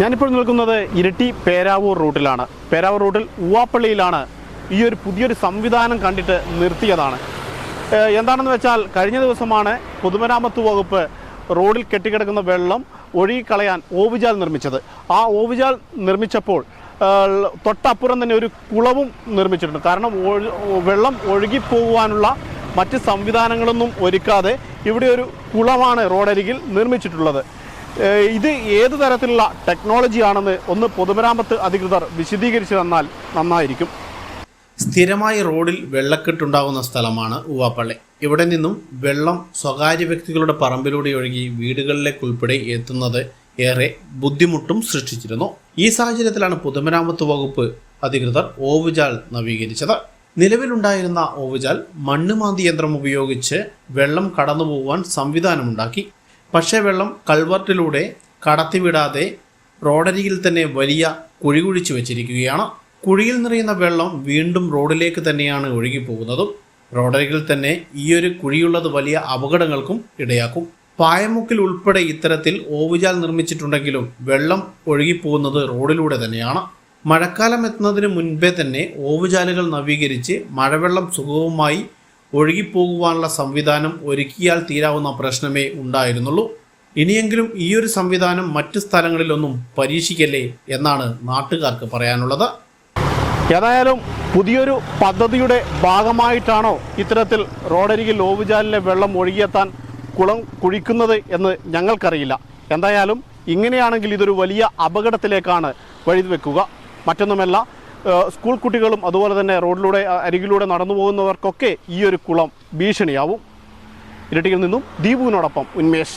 ഞാനിപ്പോൾ നിൽക്കുന്നത് ഇരട്ടി പേരാവൂർ റൂട്ടിലാണ്. പേരാവൂർ റൂട്ടിൽ ഉവാപ്പള്ളിയിലാണ് ഈ ഒരു പുതിയൊരു സംവിധാനം കണ്ടിട്ട് നിർത്തിയതാണ്. എന്താണെന്ന് വെച്ചാൽ കഴിഞ്ഞ ദിവസമാണ് പൊതുമരാമത്ത് വകുപ്പ് റോഡിൽ കെട്ടിക്കിടക്കുന്ന വെള്ളം ഒഴുകിക്കളയാൻ ഓവുചാൽ നിർമ്മിച്ചത്. ആ ഓവുചാൽ നിർമ്മിച്ചപ്പോൾ തൊട്ടപ്പുറം തന്നെ ഒരു കുളവും നിർമ്മിച്ചിട്ടുണ്ട്. കാരണം വെള്ളം ഒഴുകിപ്പോകുവാനുള്ള മറ്റ് സംവിധാനങ്ങളൊന്നും ഒരുക്കാതെ ഇവിടെ ഒരു കുളമാണ് റോഡരികിൽ നിർമ്മിച്ചിട്ടുള്ളത്. ഇത് ഏത് തരത്തിലുള്ള ടെക്നോളജി ആണെന്ന് ഒന്ന് പൊതുമരാമത്ത് അധികൃതർ വിശദീകരിച്ചു തന്നാൽ നന്നായിരിക്കും. സ്ഥിരമായി റോഡിൽ വെള്ളക്കെട്ടുണ്ടാകുന്ന സ്ഥലമാണ് ഉവാപ്പള്ളി. ഇവിടെ നിന്നും വെള്ളം സ്വകാര്യ വ്യക്തികളുടെ പറമ്പിലൂടെ ഒഴുകി വീടുകളിലേക്ക് ഉൾപ്പെടെ എത്തുന്നത് ഏറെ ബുദ്ധിമുട്ടും സൃഷ്ടിച്ചിരുന്നു. ഈ സാഹചര്യത്തിലാണ് പൊതുമരാമത്ത് വകുപ്പ് അധികൃതർ ഓവുചാൽ നവീകരിച്ചത്. നിലവിലുണ്ടായിരുന്ന ഓവുചാൽ മണ്ണ് മാന്തി യന്ത്രം ഉപയോഗിച്ച് വെള്ളം കടന്നുപോകുവാൻ സംവിധാനമുണ്ടാക്കി. പക്ഷേ വെള്ളം കൾവർട്ടിലൂടെ കടത്തിവിടാതെ റോഡരികിൽ തന്നെ വലിയ കുഴി കുഴിച്ചു വെച്ചിരിക്കുകയാണ്. കുഴിയിൽ നിറയുന്ന വെള്ളം വീണ്ടും റോഡിലേക്ക് തന്നെയാണ് ഒഴുകിപ്പോകുന്നതും റോഡരികിൽ തന്നെ ഈയൊരു കുഴിയുള്ളത് വലിയ അപകടങ്ങൾക്കും ഇടയാക്കും. പായമുക്കിൽ ഉൾപ്പെടെ ഇത്തരത്തിൽ ഓവുചാൽ നിർമ്മിച്ചിട്ടുണ്ടെങ്കിലും വെള്ളം ഒഴുകിപ്പോകുന്നത് റോഡിലൂടെ തന്നെയാണ്. മഴക്കാലം എത്തുന്നതിന് മുൻപേ തന്നെ ഓവുചാലുകൾ നവീകരിച്ച് മഴവെള്ളം സുഗമമായി ഒഴുകിപ്പോകുവാനുള്ള സംവിധാനം ഒരുക്കിയാൽ തീരാവുന്ന പ്രശ്നമേ ഉണ്ടായിരുന്നുള്ളൂ. ഇനിയെങ്കിലും ഈ ഒരു സംവിധാനം മറ്റു സ്ഥലങ്ങളിലൊന്നും പരീക്ഷിക്കല്ലേ എന്നാണ് നാട്ടുകാർക്ക് പറയാനുള്ളത്. ഏതായാലും പുതിയൊരു പദ്ധതിയുടെ ഭാഗമായിട്ടാണോ ഇത്തരത്തിൽ റോഡരികിൽ ഓവുചാലിലെ വെള്ളം ഒഴുകിയെത്താൻ കുളം കുഴിക്കുന്നത് എന്ന് ഞങ്ങൾക്കറിയില്ല. എന്തായാലും ഇങ്ങനെയാണെങ്കിൽ ഇതൊരു വലിയ അപകടത്തിലേക്കാണ് വഴിവെക്കുക. മറ്റൊന്നുമല്ല സ്കൂൾ കുട്ടികളും അതുപോലെ തന്നെ റോഡിലൂടെ അരികിലൂടെ നടന്നു പോകുന്നവർക്കൊക്കെ ഈ ഒരു കുളം ഭീഷണിയാവും. ഇരട്ടിയിൽ നിന്നും ദീപുവിനോടൊപ്പം ഉന്മേഷ്.